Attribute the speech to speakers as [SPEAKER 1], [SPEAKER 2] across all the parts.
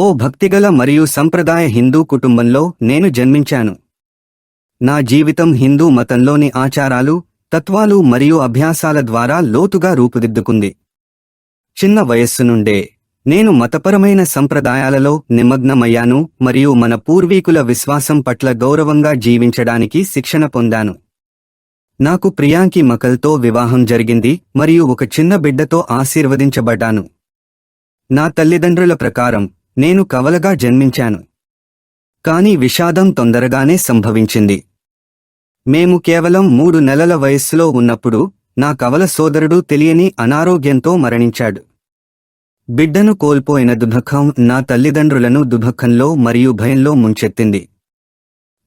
[SPEAKER 1] ఓ భక్తిగల మరియు సంప్రదాయ హిందూ కుటుంబంలో నేను జన్మించాను. నా జీవితం హిందూ మతంలోని ఆచారాలు తత్వాలు మరియు అభ్యాసాల ద్వారా లోతుగా రూపుదిద్దుకుంది. చిన్న వయస్సు నుండే నేను మతపరమైన సంప్రదాయాలలో నిమగ్నమయ్యాను మరియు మన పూర్వీకుల విశ్వాసం పట్ల గౌరవంగా జీవించడానికి శిక్షణ పొందాను. నాకు ప్రియాంకి మకల్తో వివాహం జరిగింది మరియు ఒక చిన్న బిడ్డతో ఆశీర్వదించబడ్డాను. నా తల్లిదండ్రుల ప్రకారం నేను కవలగా జన్మించాను. కాని విషాదం తొందరగానే సంభవించింది. మేము కేవలం మూడు నెలల వయస్సులో ఉన్నప్పుడు నా కవల సోదరుడు తెలియని అనారోగ్యంతో మరణించాడు. బిడ్డను కోల్పోయిన దుఃఖం నా తల్లిదండ్రులను దుఃఖంలో మరియు భయంలో ముంచెత్తింది.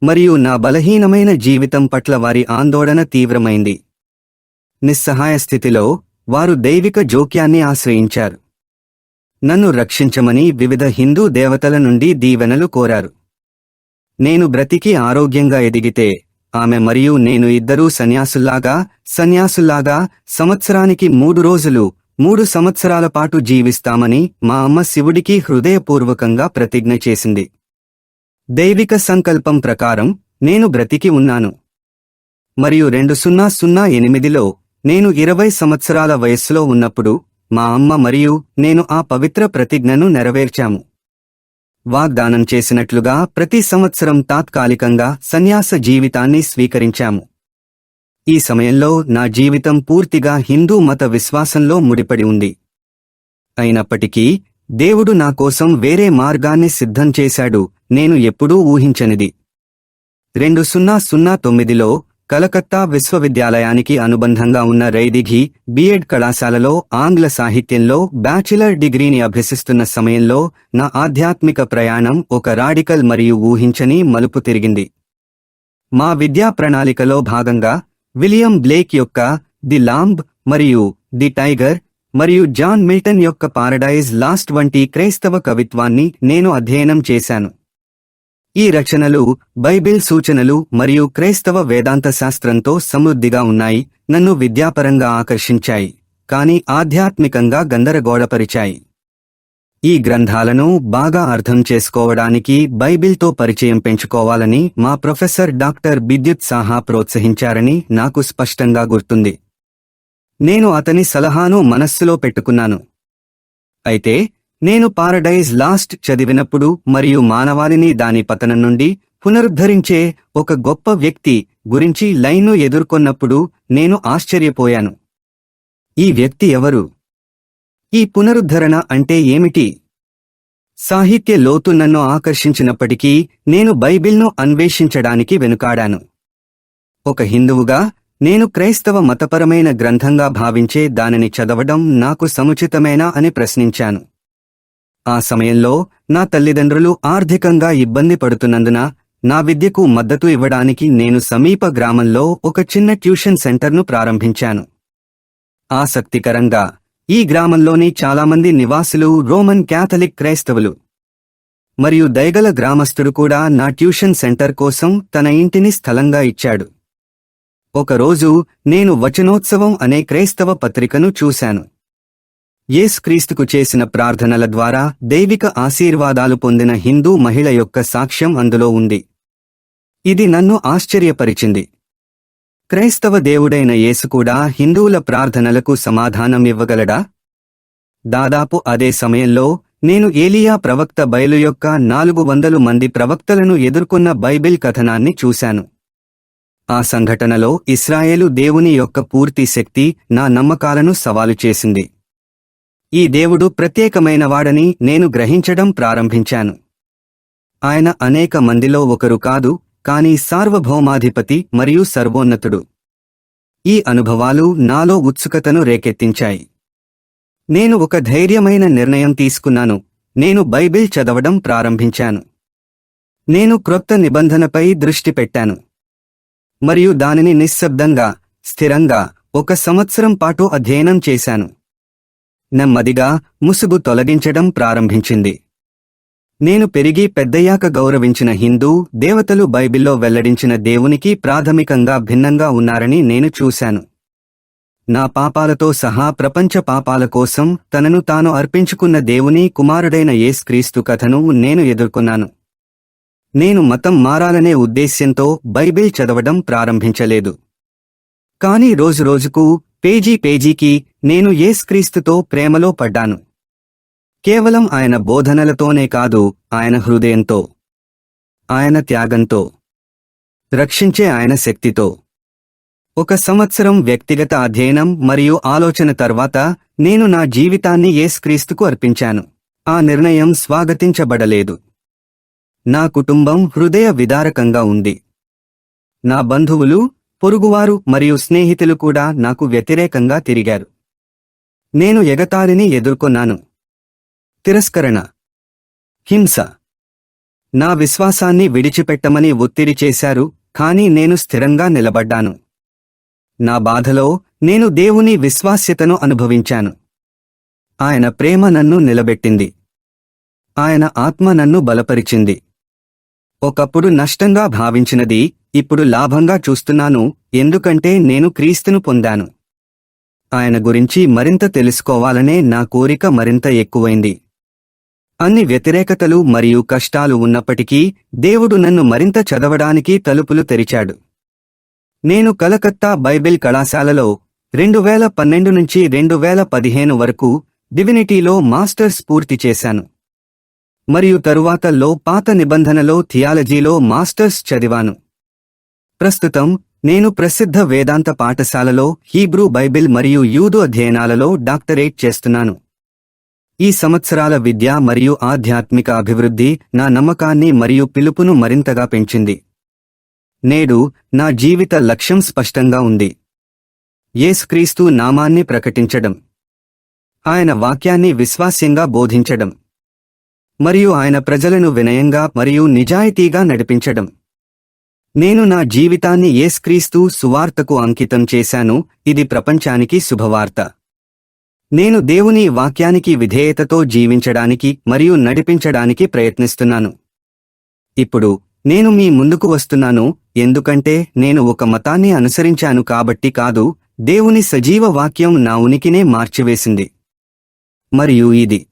[SPEAKER 1] మరియు నా బలహీనమైన జీవితం పట్ల వారి ఆందోళన తీవ్రమైంది. నిస్సహాయ స్థితిలో వారు దైవిక జోక్యాన్ని ఆశ్రయించారు. నన్ను రక్షించమని వివిధ హిందూ దేవతల నుండి దీవెనలు కోరారు. నేను బ్రతికి ఆరోగ్యంగా ఎదిగితే ఆమె మరియు నేను ఇద్దరూ సన్యాసుల్లాగా సన్యాసుల్లాగా సంవత్సరానికి మూడు రోజులు మూడు సంవత్సరాల పాటు జీవిస్తామని మా అమ్మ శివుడికి హృదయపూర్వకంగా ప్రతిజ్ఞ చేసింది. దైవిక సంకల్పం ప్రకారం నేను బ్రతికి ఉన్నాను. మరియు రెండు సున్నా సున్నా ఎనిమిదిలో నేను ఇరవై సంవత్సరాల వయస్సులో ఉన్నప్పుడు మా అమ్మ మరియు నేను ఆ పవిత్ర ప్రతిజ్ఞను నెరవేర్చాము. వాగ్దానం చేసినట్లుగా ప్రతి సంవత్సరం తాత్కాలికంగా సన్యాస జీవితాన్ని స్వీకరించాము. ఈ సమయంలో నా జీవితం పూర్తిగా హిందూ మత విశ్వాసంలో ముడిపడి ఉంది. అయినప్పటికీ దేవుడు నా కోసం వేరే మార్గాన్ని సిద్ధం చేశాడు నేను ఎప్పుడూ ఊహించనిది. రెండు సున్నా సున్నా తొమ్మిదిలో కలకత్తా విశ్వవిద్యాలయానికి అనుబంధంగా ఉన్న రైదిఘి బిఎడ్ కళాశాలలో ఆంగ్ల సాహిత్యంలో బ్యాచిలర్ డిగ్రీని అభ్యసిస్తున్న సమయంలో నా ఆధ్యాత్మిక ప్రయాణం ఒక రాడికల్ మరియు ఊహించని మలుపు తిరిగింది. మా విద్యా ప్రణాళికలో భాగంగా విలియం బ్లేక్ యొక్క ది లాంబ్ మరియు ది టైగర్ మరియు జాన్ మిల్టన్ యొక్క పారడైజ్ లాస్ట్ వంటి క్రైస్తవ కవిత్వాన్ని నేను అధ్యయనం చేశాను. ఈ రచనలు బైబిల్ సూచనలు మరియు క్రైస్తవ వేదాంత శాస్త్రంతో సమృద్ధిగా ఉన్నాయి నన్ను విద్యాపరంగా ఆకర్షించాయి కానీ ఆధ్యాత్మికంగా గందరగోళపరిచాయి. ఈ గ్రంథాలను బాగా అర్థం చేసుకోవడానికి బైబిల్తో పరిచయం పెంచుకోవాలని మా ప్రొఫెసర్ డాక్టర్ బిద్యుత్ సాహా ప్రోత్సహించారని నాకు స్పష్టంగా గుర్తుంది. నేను అతని సలహాను మనస్సులో పెట్టుకున్నాను. అయితే నేను పారడైజ్ లాస్ట్ చదివినప్పుడు మరియు మానవాళిని దాని పతనం నుండి పునరుద్ధరించే ఒక గొప్ప వ్యక్తి గురించి లైన్ను ఎదుర్కొన్నప్పుడు నేను ఆశ్చర్యపోయాను. ఈ వ్యక్తి ఎవరు? ఈ పునరుద్ధరణ అంటే ఏమిటి? సాహిత్య లోతు నన్ను ఆకర్షించినప్పటికీ నేను బైబిల్ను అన్వేషించడానికి వెనుకాడాను. ఒక హిందువుగా నేను క్రైస్తవ మతపరమైన గ్రంథంగా భావించే దానిని చదవడం నాకు సముచితమేనా అని ప్రశ్నించాను. ఆ సమయంలో నా తల్లిదండ్రులు ఆర్థికంగా ఇబ్బంది పడుతున్నందున నా విద్యకు మద్దతు ఇవ్వడానికి నేను సమీప గ్రామంలో ఒక చిన్న ట్యూషన్ సెంటర్ను ప్రారంభించాను. ఆసక్తికరంగా ఈ గ్రామంలోని చాలామంది నివాసులు రోమన్ క్యాథలిక్ క్రైస్తవులు. మరియు దయగల గ్రామస్తుడు కూడా నా ట్యూషన్ సెంటర్ కోసం తన ఇంటిని స్థలంగా ఇచ్చాడు. ఒకరోజు నేను వచనోత్సవం అనే క్రైస్తవ పత్రికను చూశాను. యేసుక్రీస్తుకు చేసిన ప్రార్థనల ద్వారా దైవిక ఆశీర్వాదాలు పొందిన హిందూ మహిళ యొక్క సాక్ష్యం అందులో ఉంది. ఇది నన్ను ఆశ్చర్యపరిచింది. క్రైస్తవ దేవుడైన యేసు కూడా హిందువుల ప్రార్థనలకు సమాధానం ఇవ్వగలడా? దాదాపు అదే సమయంలో నేను ఏలియా ప్రవక్త బయలు యొక్క నాలుగు వందలు మంది ప్రవక్తలను ఎదుర్కొన్న బైబిల్ కథనాన్ని చూశాను. ఆ సంఘటనలో ఇస్రాయేలు దేవుని యొక్క పూర్తి శక్తి నా నమ్మకాలను సవాలు చేసింది. ఈ దేవుడు ప్రత్యేకమైనవాడని నేను గ్రహించడం ప్రారంభించాను. ఆయన అనేక మందిలో ఒకరు కాదు కాని సార్వభౌమాధిపతి మరియు సర్వోన్నతుడు. ఈ అనుభవాలు నాలో ఉత్సుకతను రేకెత్తించాయి. నేను ఒక ధైర్యమైన నిర్ణయం తీసుకున్నాను నేను బైబిల్ చదవడం ప్రారంభించాను. నేను క్రొత్త నిబంధనపై దృష్టి పెట్టాను. మరియు దానిని నిశ్శబ్దంగా స్థిరంగా ఒక సంవత్సరం పాటు అధ్యయనం చేశాను. నెమ్మదిగా ముసుగు తొలగించడం ప్రారంభించింది. నేను పెరిగి పెద్దయ్యాక గౌరవించిన హిందూ దేవతలు బైబిల్లో వెల్లడించిన దేవునికి ప్రాథమికంగా భిన్నంగా ఉన్నారని నేను చూశాను. నా పాపాలతో సహా ప్రపంచ పాపాల కోసం తనను తాను అర్పించుకున్న దేవుని కుమారుడైన యేస్క్రీస్తు కథను నేను ఎదుర్కొన్నాను. నేను మతం మారాలనే ఉద్దేశ్యంతో బైబిల్ చదవడం ప్రారంభించలేదు. కాని రోజురోజుకు పేజీ పేజీకి నేను యేస్క్రీస్తుతో ప్రేమలో పడ్డాను. కేవలం ఆయన బోధనలతోనే కాదు ఆయన హృదయంతో ఆయన త్యాగంతో రక్షించే ఆయన శక్తితో. ఒక సంవత్సరం వ్యక్తిగత అధ్యయనం మరియు ఆలోచన తర్వాత నేను నా జీవితాన్ని యేస్క్రీస్తుకు అర్పించాను. ఆ నిర్ణయం స్వాగతించబడలేదు. నా కుటుంబం హృదయ విదారకంగా ఉంది. నా బంధువులు పొరుగువారు మరియు స్నేహితులు కూడా నాకు వ్యతిరేకంగా తిరిగారు. నేను ఎగతాళిని ఎదుర్కొన్నాను. తిరస్కరణ. హింస. నా విశ్వాసాన్ని విడిచిపెట్టమని ఒత్తిడి చేశారు కానీ నేను స్థిరంగా నిలబడ్డాను. నా బాధలో నేను దేవుని విశ్వాస్యతను అనుభవించాను. ఆయన ప్రేమ నన్ను నిలబెట్టింది. ఆయన ఆత్మ నన్ను బలపరిచింది. ఒకప్పుడు నష్టంగా భావించినది ఇప్పుడు లాభంగా చూస్తున్నాను ఎందుకంటే నేను క్రీస్తును పొందాను. ఆయన గురించి మరింత తెలుసుకోవాలనే నా కోరిక మరింత ఎక్కువైంది. అన్ని వ్యతిరేకతలు మరియు కష్టాలు ఉన్నప్పటికీ దేవుడు నన్ను మరింత చదవడానికి తలుపులు తెరిచాడు. నేను కలకత్తా బైబిల్ కళాశాలలో రెండు వేల పన్నెండు నుంచి రెండు వేల పదిహేను వరకు డివినిటీలో మాస్టర్స్ పూర్తి చేశాను. మరియు తరువాత లో పాత నిబంధనలో థియాలజీలో మాస్టర్స్ చదివాను. ప్రస్తుతం నేను ప్రసిద్ధ వేదాంత పాఠశాలలో హీబ్రూ బైబిల్ మరియు యూదు అధ్యయనాలలో డాక్టరేట్ చేస్తున్నాను. ఈ సంవత్సరాల విద్య మరియు ఆధ్యాత్మిక అభివృద్ధి నా నమ్మకాన్ని మరియు పిలుపును మరింతగా పెంచింది. నేడు నా జీవిత లక్ష్యం స్పష్టంగా ఉంది. యేసుక్రీస్తు నామాన్ని ప్రకటించడం. ఆయన వాక్యాన్ని విశ్వాస్యంగా బోధించడం. మరియు ఆయన ప్రజలను వినయంగా మరియు నిజాయితీగా నడిపించడం. నేను నా జీవితాన్ని ఏస్క్రీస్తు సువార్తకు అంకితం చేశాను. ఇది ప్రపంచానికి శుభవార్త. నేను దేవుని వాక్యానికి విధేయతతో జీవించడానికి మరియు నడిపించడానికి ప్రయత్నిస్తున్నాను. ఇప్పుడు నేను మీ ముందుకు వస్తున్నాను. ఎందుకంటే నేను ఒక మతాన్ని అనుసరించాను కాబట్టి కాదు దేవుని సజీవ వాక్యం నా ఉనికినే మార్చివేసింది. మరియు ఇది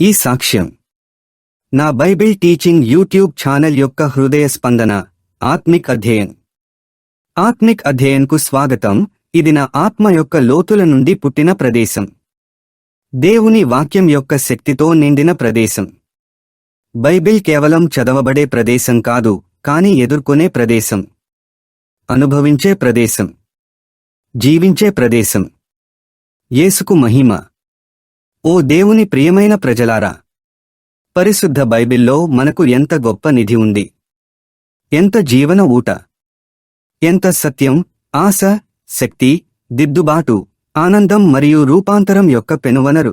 [SPEAKER 1] ఈ సాక్ష్యం. నా బైబిల్ టీచింగ్ యూట్యూబ్ ఛానల్ యొక్క హృదయ స్పందన. ఆత్మిక్ అధ్యయన్. ఆత్మిక్ అధ్యయన్కు స్వాగతం. ఇది నా ఆత్మ యొక్క లోతుల నుండి పుట్టిన ప్రదేశం. దేవుని వాక్యం యొక్క శక్తితో నిండిన ప్రదేశం. బైబిల్ కేవలం చదవబడే ప్రదేశం కాదు కాని ఎదుర్కొనే ప్రదేశం. అనుభవించే ప్రదేశం. జీవించే ప్రదేశం. యేసుకు మహిమ. ఓ దేవుని ప్రియమైన ప్రజలారా పరిశుద్ధ బైబిల్లో మనకు ఎంత గొప్ప నిధి ఉంది. ఎంత జీవన ఊట? ఎంత సత్యం ఆశ శక్తి దిద్దుబాటు ఆనందం మరియు రూపాంతరం యొక్క పెనువనరు.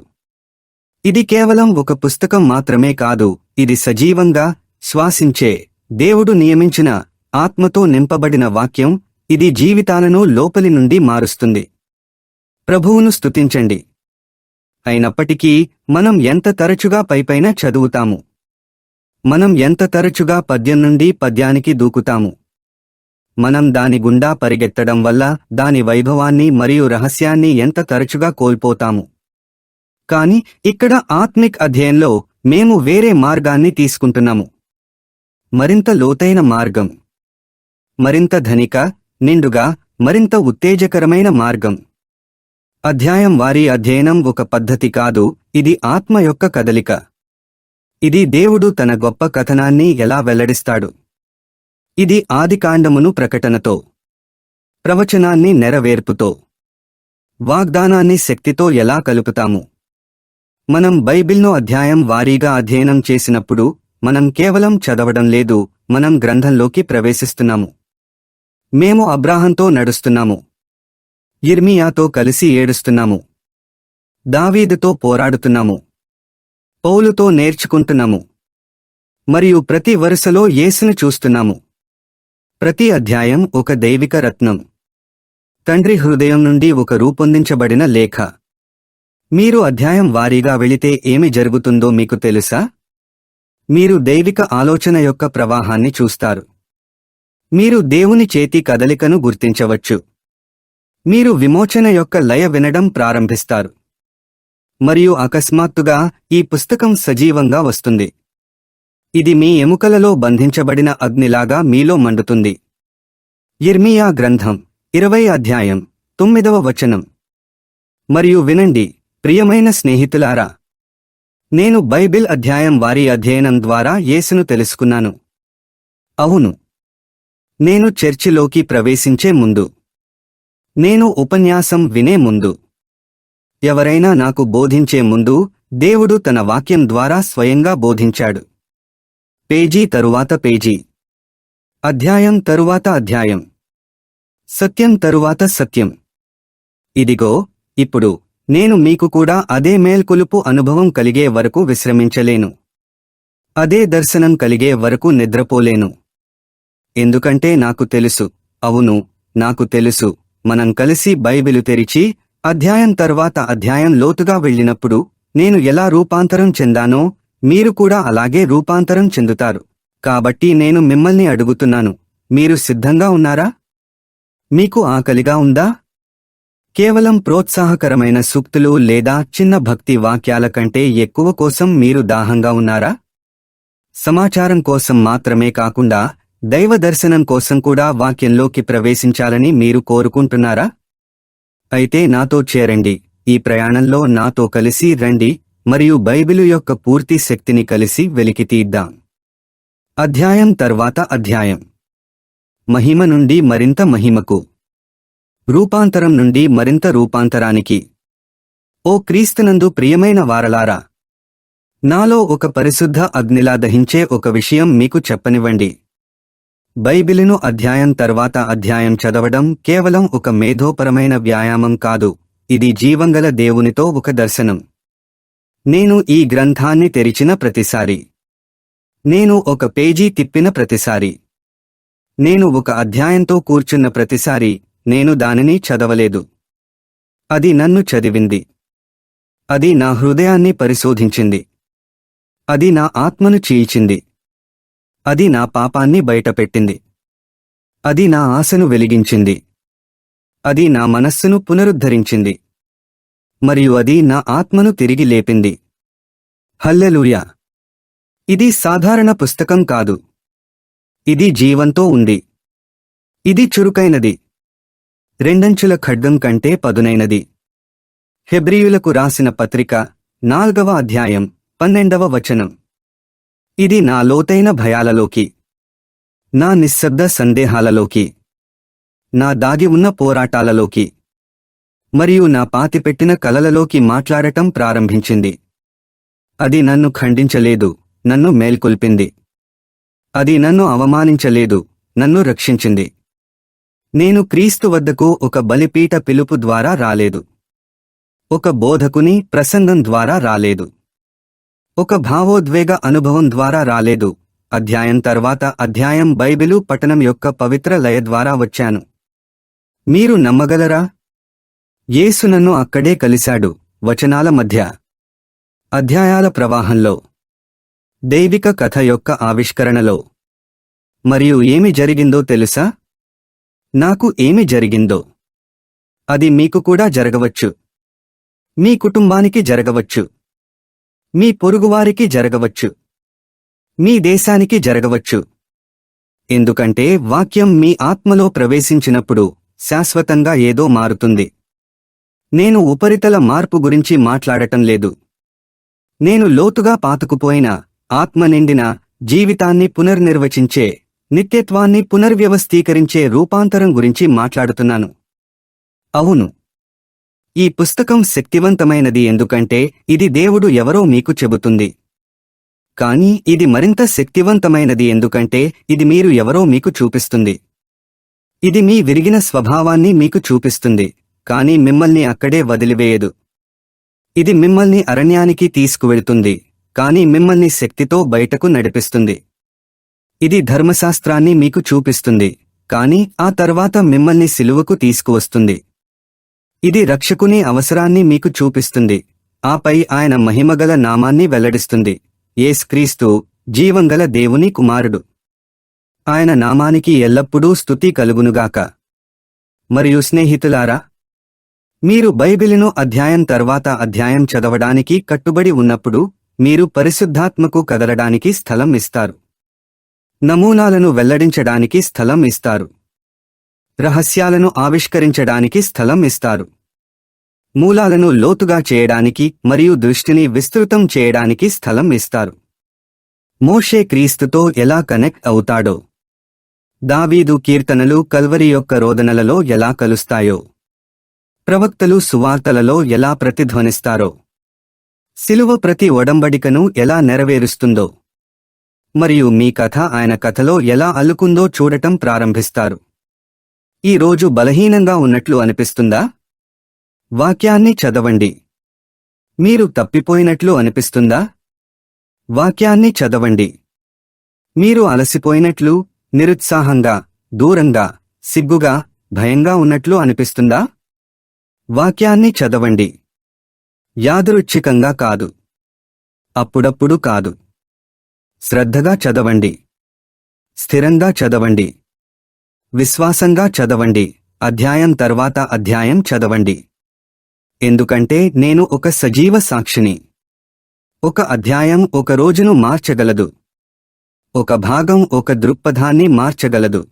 [SPEAKER 1] ఇది కేవలం ఒక పుస్తకం మాత్రమే కాదు ఇది సజీవంగా శ్వాసించే దేవుడు నియమించిన ఆత్మతో నింపబడిన వాక్యం ఇది జీవితాలను లోపలి నుండి మారుస్తుంది. ప్రభువును స్తుతించండి. అయినప్పటికీ మనం ఎంత తరచుగా పైపైన చదువుతాము? మనం ఎంత తరచుగా పద్యం నుండి పద్యానికి దూకుతాము? మనం దాని గుండా పరిగెత్తడం వల్ల దాని వైభవాన్ని మరియు రహస్యాన్ని ఎంత తరచుగా కోల్పోతాము? కాని ఇక్కడ ఆత్మిక్ అధ్యయంలో మేము వేరే మార్గాన్ని తీసుకుంటున్నాము. మరింత లోతైన మార్గం. మరింత ధనిక నిండుగా మరింత ఉత్తేజకరమైన మార్గం. అధ్యాయం వారి అధ్యయనం ఒక పద్ధతి కాదు ఇది ఆత్మ యొక్క కదలిక. ఇది దేవుడు తన గొప్ప కథనాన్ని ఎలా వెల్లడిస్తాడు? ఇది ఆదికాండమును ప్రకటనతో ప్రవచనాన్ని నెరవేర్పుతో వాగ్దానాన్ని శక్తితో ఎలా కలుపుతాము? మనం బైబిల్ను అధ్యాయం వారీగా అధ్యయనం చేసినప్పుడు మనం కేవలం చదవడం లేదు మనం గ్రంథంలోకి ప్రవేశిస్తున్నాము. మేము అబ్రాహంతో నడుస్తున్నాము. ఇర్మియాతో కలిసి ఏడుస్తున్నాము. దావీదుతో పోరాడుతున్నాము. పౌలుతో నేర్చుకుంటున్నాము. మరియు ప్రతి వరుసలో యేసును చూస్తున్నాము. ప్రతి అధ్యాయం ఒక దైవిక రత్నం. తండ్రి హృదయం నుండి ఒక రూపొందించబడిన లేఖ. మీరు అధ్యాయం వారీగా వెళితే ఏమి జరుగుతుందో మీకు తెలుసా? మీరు దైవిక ఆలోచన యొక్క ప్రవాహాన్ని చూస్తారు. మీరు దేవుని చేతి కదలికను గుర్తించవచ్చు. మీరు విమోచన యొక్క లయ వినడం ప్రారంభిస్తారు. మరియు అకస్మాత్తుగా ఈ పుస్తకం సజీవంగా వస్తుంది. ఇది మీ ఎముకలలో బంధించబడిన అగ్నిలాగా మీలో మండుతుంది. ఇర్మియా గ్రంథం ఇరవై అధ్యాయం తొమ్మిదవ వచనం. మరియు వినండి ప్రియమైన స్నేహితులారా నేను బైబిల్ అధ్యాయం వారి అధ్యయనం ద్వారా యేసును తెలుసుకున్నాను. అవును నేను చర్చిలోకి ప్రవేశించే ముందు నేను ఉపన్యాసం వినే ముందు ఎవరైనా నాకు బోధించే ముందు దేవుడు తన వాక్యం ద్వారా స్వయంగా బోధించాడు. పేజీ తరువాత పేజీ. అధ్యాయం తరువాత అధ్యాయం. సత్యం తరువాత సత్యం. ఇదిగో ఇప్పుడు నేను మీకు కూడా అదే మేల్కొలుపు అనుభవం కలిగే వరకు విశ్రమించలేను. అదే దర్శనం కలిగే వరకు నిద్రపోలేను. ఎందుకంటే నాకు తెలుసు అవును నాకు తెలుసు మనం కలిసి బైబిలు తెరిచి అధ్యాయం తర్వాత అధ్యాయం లోతుగా వెళ్ళినప్పుడు నేను ఎలా రూపాంతరం చెందానో మీరు కూడా అలాగే రూపాంతరం చెందుతారు. కాబట్టి నేను మిమ్మల్ని అడుగుతున్నాను మీరు సిద్ధంగా ఉన్నారా? మీకు ఆకలిగా ఉందా? కేవలం ప్రోత్సాహకరమైన సూక్తులు లేదా చిన్న భక్తి వాక్యాల కంటే ఎక్కువ కోసం మీరు దాహంగా ఉన్నారా? సమాచారం కోసం మాత్రమే కాకుండా దైవ దర్శనం కోసం కూడా వాక్యంలోకి ప్రవేశించాలని మీరు కోరుకుంటున్నారా? అయితే నాతో చేరండి. ఈ ప్రయాణంలో నాతో కలిసి రండి మరియు బైబిలు యొక్క పూర్తి శక్తిని కలిసి వెలికి తీద్దాం. అధ్యాయం తర్వాత అధ్యాయం. మహిమ నుండి మరింత మహిమకు. రూపాంతరం నుండి మరింత రూపాంతరానికి. ఓ క్రీస్తునందు ప్రియమైన వారలారా నాలో ఒక పరిశుద్ధ అగ్నిలా దహించే ఒక విషయం మీకు చెప్పనివ్వండి. బైబిలును అధ్యాయం తర్వాత అధ్యాయం చదవడం కేవలం ఒక మేధోపరమైన వ్యాయామం కాదు. ఇది జీవంగల దేవునితో ఒక దర్శనం. నేను ఈ గ్రంథాన్ని తెరిచిన ప్రతిసారి. నేను ఒక పేజీ తిప్పిన ప్రతిసారి. నేను ఒక అధ్యాయంతో కూర్చున్న ప్రతిసారి నేను దానిని చదవలేదు. అది నన్ను చదివింది. అది నా హృదయాన్ని పరిశోధించింది. అది నా ఆత్మను చీల్చింది. అది నా పాపాన్ని బయటపెట్టింది. అది నా ఆశను వెలిగించింది. అది నా మనస్సును పునరుద్ధరించింది. మరియు అది నా ఆత్మను తిరిగి లేపింది. హల్లెలూయా! ఇది సాధారణ పుస్తకం కాదు. ఇది జీవంతో ఉంది. ఇది చురుకైనది. రెండంచుల ఖడ్గం కంటే పదునైనది. హెబ్రియులకు రాసిన పత్రిక నాల్గవ అధ్యాయం పన్నెండవ వచనం. ఇది నా లోతైన భయాలలోకి నా నిశ్శబ్ద సందేహాలలోకి నా దాగి ఉన్న పోరాటాలలోకి మరియు నా పాతిపెట్టిన కలలలోకి మాట్లాడటం ప్రారంభించింది. అది నన్ను ఖండించలేదు నన్ను మేల్కొల్పింది. అది నన్ను అవమానించలేదు నన్ను రక్షించింది. నేను క్రీస్తు వద్దకు ఒక బలిపీఠ పిలుపు ద్వారా రాలేదు. ఒక బోధకుని ప్రసంగం ద్వారా రాలేదు. ఒక భావోద్వేగ అనుభవం ద్వారా రాలేదు. అధ్యాయం తర్వాత అధ్యాయం బైబిలు పఠనం యొక్క పవిత్ర లయ ద్వారా వచ్చాను. మీరు నమ్మగలరా? యేసు నన్ను అక్కడే కలిశాడు. వచనాల మధ్య. అధ్యాయాల ప్రవాహంలో. దైవిక కథ యొక్క ఆవిష్కరణలో. మరియు ఏమి జరిగిందో తెలుసా? నాకు ఏమి జరిగిందో? అది మీకు కూడా జరగవచ్చు. మీ కుటుంబానికి జరగవచ్చు. మీ పొరుగువారికి జరగవచ్చు. మీ దేశానికి జరగవచ్చు. ఎందుకంటే వాక్యం మీ ఆత్మలో ప్రవేశించినప్పుడు శాశ్వతంగా ఏదో మారుతుంది. నేను ఉపరితల మార్పు గురించి మాట్లాడటం లేదు. నేను లోతుగా పాతుకుపోయిన ఆత్మ నిండిన జీవితాన్ని పునర్నిర్వచించే నిత్యత్వాన్ని పునర్వ్యవస్థీకరించే రూపాంతరం గురించి మాట్లాడుతున్నాను. అవును. ఈ పుస్తకం శక్తివంతమైనది ఎందుకంటే ఇది దేవుడు ఎవరో మీకు చెబుతుంది. కానీ ఇది మరింత శక్తివంతమైనది ఎందుకంటే ఇది మీరు ఎవరో మీకు చూపిస్తుంది. ఇది మీ విరిగిన స్వభావాన్ని మీకు చూపిస్తుంది కానీ మిమ్మల్ని అక్కడే వదిలివేయదు. ఇది మిమ్మల్ని అరణ్యానికి తీసుకువెళ్తుంది కానీ మిమ్మల్ని శక్తితో బయటకు నడిపిస్తుంది. ఇది ధర్మశాస్త్రాన్ని మీకు చూపిస్తుంది కానీ ఆ తర్వాత మిమ్మల్ని సిలువకు తీసుకువస్తుంది. ఇది రక్షకుని అవసరాన్ని మీకు చూపిస్తుంది. ఆపై ఆయన మహిమగల నామాన్ని వెల్లడిస్తుంది. ఏస్క్రీస్తు జీవంగల దేవుని కుమారుడు. ఆయన నామానికి ఎల్లప్పుడూ స్థుతి కలుగునుగాక. మరియు స్నేహితులారా మీరు బైబిలును అధ్యాయం తర్వాత అధ్యాయం చదవడానికి కట్టుబడి ఉన్నప్పుడు మీరు పరిశుద్ధాత్మకు కదలడానికి స్థలం ఇస్తారు. నమూనాలను వెల్లడించడానికి స్థలం ఇస్తారు. రహస్యాలను ఆవిష్కరించడానికి స్థలం ఇస్తారు. మూలాలను లోతుగా చేయడానికి మరియు దృష్టిని విస్తృతం చేయడానికి స్థలం ఇస్తారు. మోషే క్రీస్తుతో ఎలా కనెక్ట్ అవుతాడో? దావీదు కీర్తనలు కల్వరి యొక్క రోదనలలో ఎలా కలుస్తాయో? ప్రవక్తలు సువార్తలలో ఎలా ప్రతిధ్వనిస్తారో? శిలువ ప్రతి ఒడంబడికను ఎలా నెరవేరుస్తుందో? మరియు మీ కథ ఆయన కథలో ఎలా అల్లుకుందో చూడటం ప్రారంభిస్తారు. ఈ రోజు బలహీనంగా ఉన్నట్లు అనిపిస్తుందా? వాక్యాన్ని చదవండి. మీరు తప్పిపోయినట్లు అనిపిస్తుందా? వాక్యాన్ని చదవండి. మీరు అలసిపోయినట్లు నిరుత్సాహంగా దూరంగా సిగ్గుగా భయంగా ఉన్నట్లు అనిపిస్తుందా? వాక్యాన్ని చదవండి. యాదృచ్ఛికంగా కాదు. అప్పుడప్పుడు కాదు. శ్రద్ధగా చదవండి. స్థిరంగా చదవండి. విశ్వాసంగా చదవండి. అధ్యాయం తర్వాత అధ్యాయం చదవండి. ఎందుకంటే నేను ఒక సజీవ సాక్షిని. ఒక అధ్యాయం ఒక రోజును మార్చగలదు. ఒక భాగం ఒక దృక్పథాన్ని మార్చగలదు.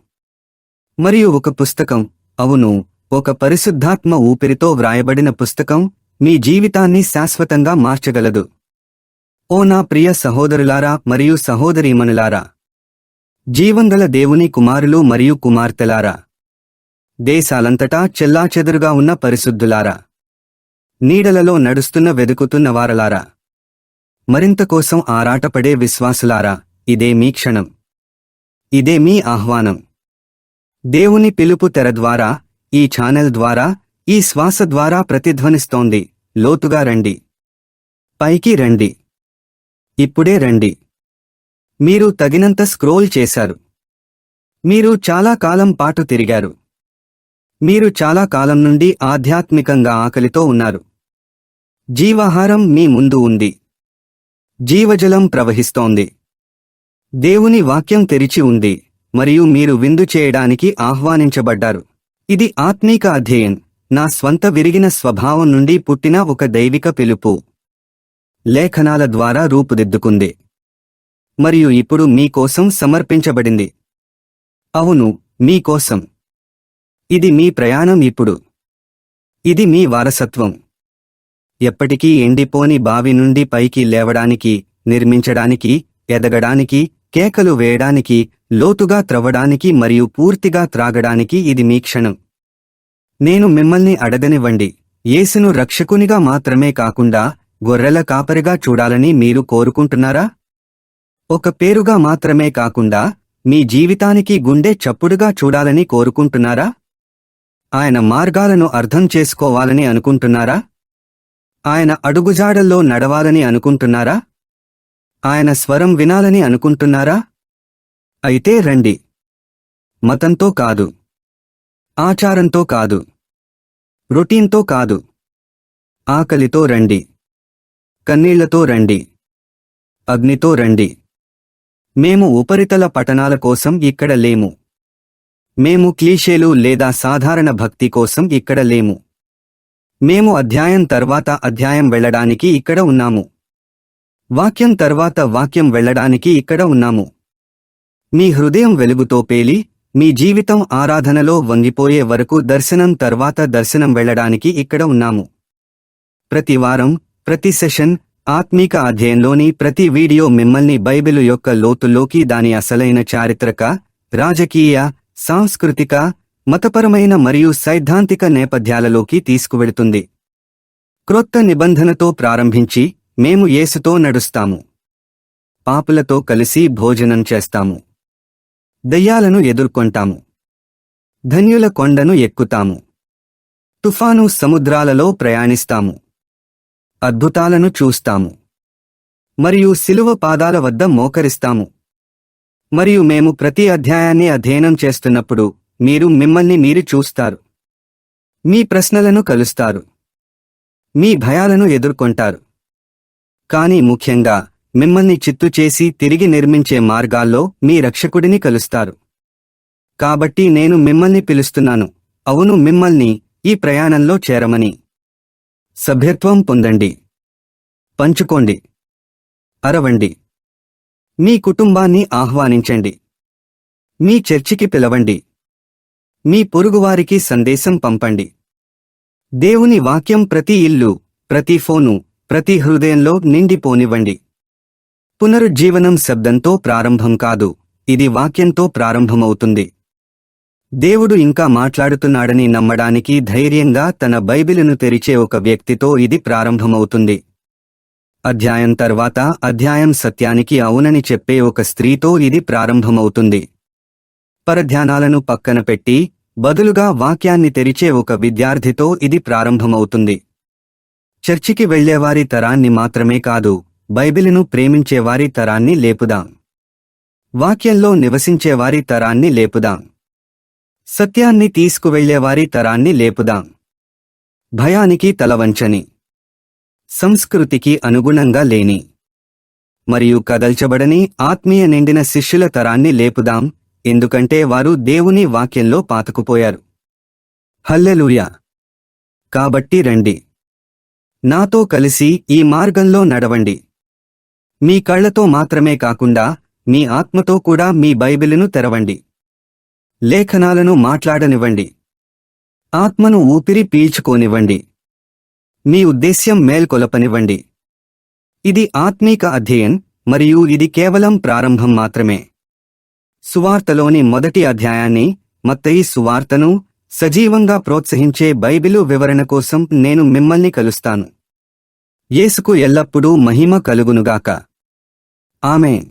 [SPEAKER 1] మరియు ఒక పుస్తకం అవును ఒక పరిశుద్ధాత్మ ఊపిరితో వ్రాయబడిన పుస్తకం మీ జీవితాన్ని శాశ్వతంగా మార్చగలదు. ఓ నా ప్రియ సహోదరులారా మరియు సహోదరీమణులారా జీవంగల దేవుని కుమారులు మరియు కుమార్తెలారా. దేశాలంతటా చెల్లాచెదురుగా ఉన్న పరిశుద్ధులారా. నీడలలో నడుస్తున్న వెదుకుతున్న వారలారా. మరింత కోసం ఆరాటపడే విశ్వాసులారా ఇదే మీ క్షణం. ఇదే మీ ఆహ్వానం. దేవుని పిలుపు తెర ద్వారా ఈ ఛానల్ ద్వారా ఈ శ్వాస ద్వారా ప్రతిధ్వనిస్తోంది. లోతుగా రండి. పైకి రండి. ఇప్పుడే రండి. మీరు తగినంత స్క్రోల్ చేశారు. మీరు చాలా కాలం పాటు తిరిగారు. మీరు చాలా కాలం నుండి ఆధ్యాత్మికంగా ఆకలితో ఉన్నారు. జీవాహారం మీ ముందు ఉంది. జీవజలం ప్రవహిస్తోంది. దేవుని వాక్యం తెరిచి ఉంది మరియు మీరు విందు చేయడానికి ఆహ్వానించబడ్డారు. ఇది ఆత్మీక అధ్యయన్. నా స్వంత విరిగిన స్వభావం నుండి పుట్టిన ఒక దైవిక పిలుపు. లేఖనాల ద్వారా రూపుదిద్దుకుంది. మరియు ఇప్పుడు మీకోసం సమర్పించబడింది. అవును మీకోసం ఇది మీ ప్రయాణం ఇప్పుడు. ఇది మీ వారసత్వం. ఎప్పటికీ ఎండిపోని బావి నుండి పైకి లేవడానికి నిర్మించడానికి ఎదగడానికి కేకలు వేయడానికి లోతుగా త్రవ్వడానికి మరియు పూర్తిగా త్రాగడానికి ఇది మీ క్షణం. నేను మిమ్మల్ని అడగనివ్వండి. యేసును రక్షకునిగా మాత్రమే కాకుండా గొర్రెల కాపరిగా చూడాలని మీరు కోరుకుంటున్నారా? ఒక పేరుగా మాత్రమే కాకుండా మీ జీవితానికి గుండె చప్పుడుగా చూడాలని కోరుకుంటున్నారా? ఆయన మార్గాలను అర్థం చేసుకోవాలని అనుకుంటున్నారా? ఆయన అడుగుజాడల్లో నడవాలని అనుకుంటున్నారా? ఆయన స్వరం వినాలని అనుకుంటున్నారా? అయితే రండి. మతంతో కాదు. ఆచారంతో కాదు. రొటీన్తో కాదు. ఆకలితో రండి. కన్నీళ్ళతో రండి. అగ్నితో రండి. మేము ఉపరితల పఠనాల కోసం ఇక్కడ లేము. మేము క్లీషేలు లేదా సాధారణ భక్తి కోసం ఇక్కడ లేము. మేము అధ్యాయం తర్వాత అధ్యాయం వెళ్ళడానికి ఇక్కడ ఉన్నాము. వాక్యం తర్వాత వాక్యం వెళ్ళడానికి ఇక్కడ ఉన్నాము. మీ హృదయం వెలుగుతో పేలి మీ జీవితం ఆరాధనలో వంగిపోయే వరకు దర్శనం తర్వాత దర్శనం వెళ్ళడానికి ఇక్కడ ఉన్నాము. ప్రతి వారం ప్రతి సెషన్ ఆత్మీక అధ్యయంలోని ప్రతి వీడియో మిమ్మల్ని బైబిలు యొక్క లోతుల్లోకి దాని అసలైన చారిత్రక రాజకీయ సాంస్కృతిక మతపరమైన మరియు సైద్ధాంతిక నేపథ్యాలలోకి తీసుకువెడుతుంది క్రొత్త నిబంధనతో ప్రారంభించి మేము యేసుతో నడుస్తాము. పాపులతో కలిసి భోజనం చేస్తాము. దయ్యాలను ఎదుర్కొంటాము. ధన్యుల కొండను ఎక్కుతాము. తుఫాను సముద్రాలలో ప్రయాణిస్తాము. అద్భుతాలను చూస్తాము. మరియు శిలువ పాదాల వద్ద మోకరిస్తాము. మరియు మేము ప్రతి అధ్యాయాన్ని అధ్యయనం చేస్తున్నప్పుడు మీరు మిమ్మల్ని మీరు చూస్తారు. మీ ప్రశ్నలను కలుస్తారు. మీ భయాలను ఎదుర్కొంటారు. కానీ ముఖ్యంగా మిమ్మల్ని చిత్తు చేసి తిరిగి నిర్మించే మార్గాల్లో మీ రక్షకుడిని కలుస్తారు. కాబట్టి నేను మిమ్మల్ని పిలుస్తున్నాను. అవును మిమ్మల్ని ఈ ప్రయాణంలో చేరమని. సభ్యత్వం పొందండి. పంచుకోండి. అరవండి. మీ కుటుంబాన్ని ఆహ్వానించండి. మీ చర్చికి పిలవండి. మీ పొరుగువారికి సందేశం పంపండి. దేవుని వాక్యం ప్రతి ఇల్లు ప్రతి ఫోను ప్రతి హృదయంలో నిండిపోనివ్వండి. పునరుజ్జీవనం శబ్దంతో ప్రారంభం కాదు ఇది వాక్యంతో ప్రారంభమవుతుంది. దేవుడు ఇంకా మాట్లాడుతున్నాడని నమ్మడానికి ధైర్యంగా తన బైబిలును తెరిచే ఒక వ్యక్తితో ఇది ప్రారంభమవుతుంది. అధ్యాయం తర్వాత అధ్యాయం సత్యానికి అవునని చెప్పే ఒక స్త్రీతో ఇది ప్రారంభమవుతుంది. పరధ్యానాలను పక్కన పెట్టి బదులుగా వాక్యాన్ని తెరిచే ఒక విద్యార్థితో ఇది ప్రారంభమవుతుంది. చర్చికి వెళ్ళేవారి తరాన్ని మాత్రమే కాదు బైబిలును ప్రేమించేవారి తరాన్ని లేపుదాం. వాక్యంలో నివసించేవారి తరాన్ని లేపుదాం. సత్యాన్ని తీసుకువెళ్ళేవారి తరాన్ని లేపుదాం. భయానికి తలవంచని. సంస్కృతికి అనుగుణంగా లేని. మరియు కదల్చబడని ఆత్మీయ నిండిన శిష్యుల తరాన్ని లేపుదాం ఎందుకంటే వారు దేవుని వాక్యంలో పాతకుపోయారు. హల్లెలూయా! కాబట్టి రండి. నాతో కలిసి ఈ మార్గంలో నడవండి. మీ కళ్ళతో మాత్రమే కాకుండా మీ ఆత్మతో కూడా మీ బైబిలును తెరవండి. లేఖనాలను మాట్లాడనివ్వండి. ఆత్మను ఊపిరి పీల్చుకోనివ్వండి. మీ ఉద్దేశ్యం మేల్కొలపనివ్వండి. ఇది ఆత్మీక అధ్యయన్ మరియు ఇది కేవలం ప్రారంభం మాత్రమే. సువార్తలోని మొదటి అధ్యాయాన్ని మత్తయి సువార్తను సజీవంగా ప్రోత్సహించే బైబిలు వివరణ కోసం నేను మిమ్మల్ని కలుస్తాను. యేసుకు ఎల్లప్పుడూ మహిమ కలుగునుగాక. ఆమె